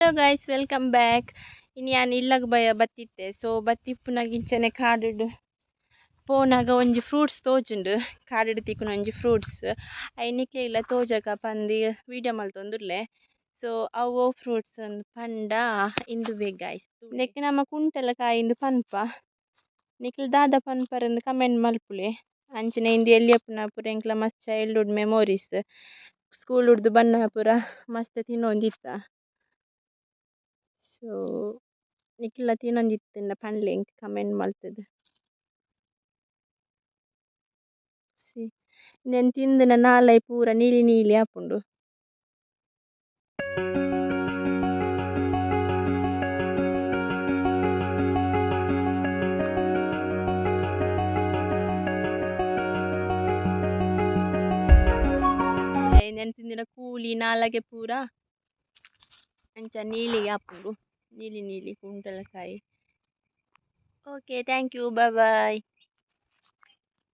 Hello guys welcome back ಇನ್ನು ಯಾನ್ ಇಲ್ಲಾಗ ಬಯ ಬತ್ತಿತ್ತೆ so ಬತ್ತಿಪ್ಪುನಗಿಂಚನೆ ಕಾಡಿಡು, ಪೋನಾಗ ಒಂಜಿ ಫ್ರೂಟ್ಸ್ ತೋಜುಂಡು. ಕಾಡಿಡು ತಿಕ್ಕುನ ಒಂಜಿ ಫ್ರೂಟ್ಸ್ ಐನಿಕ್ಲೆ ಇಲ್ಲ ತೋಜಕ ಪಂದಿ ವೀಡಿಯೋ ಮಲ್ತೊಂದುಲ್ಲೆ ಸೊ ಅವು ಫ್ರೂಟ್ಸ್ ಪಂಡ, ಇಂದು ಬೇಗ ಗಾಯ್ಸ್ ನೆಕ್ ನಮ್ಮ ಕುಂಟಲ ಕಾಯಿಂದು ಪನ್ಪ. ನಿಖಿಲ್ ದಾದ ಪನ್ಪರಂದು ಕಮೆಂಟ್ ಮಲ್ಪುಲೆ. ಅಂಚನೆ ಇಂದು ಎಲ್ಲಿಯಪ್ಪನ ಪುರ ಎಂಕ್ಲ ಮಸ್ತ್ ಚೈಲ್ಡ್ಹುಡ್ ಮೆಮೊರೀಸ್ ಸ್ಕೂಲ್ ಹುಡ್ದು ಬಣ್ಣ ಪುರ ಮಸ್ತ್ ತಿನೊಂದಿತ್ತ ಸೊ ನಿಕ್ಲ ತಿನೊಂದಿತ್ತಂಡ ಪನ್ಲೆಂಕ್ ಕಮೆಂಟ್ ಮಲ್ತುದು ಸಿ ಇಂದೆನ್ ತಿಂದುನ ನಾಲೈ ಪೂರ ನೀಲಿ ನೀಲಿ ಆಪುಂಡು ನೆನ್ ತಿಂದಿನ ಕೂಲಿ ನಾಲಗೆ ಪೂರ ಅಂಚ ನೀಲಿ ಆಪುಂಡು ನೀಲಿ ನೀಲಿ ಕುಂಟಲಕಾಯಿ. Okay thank you bye bye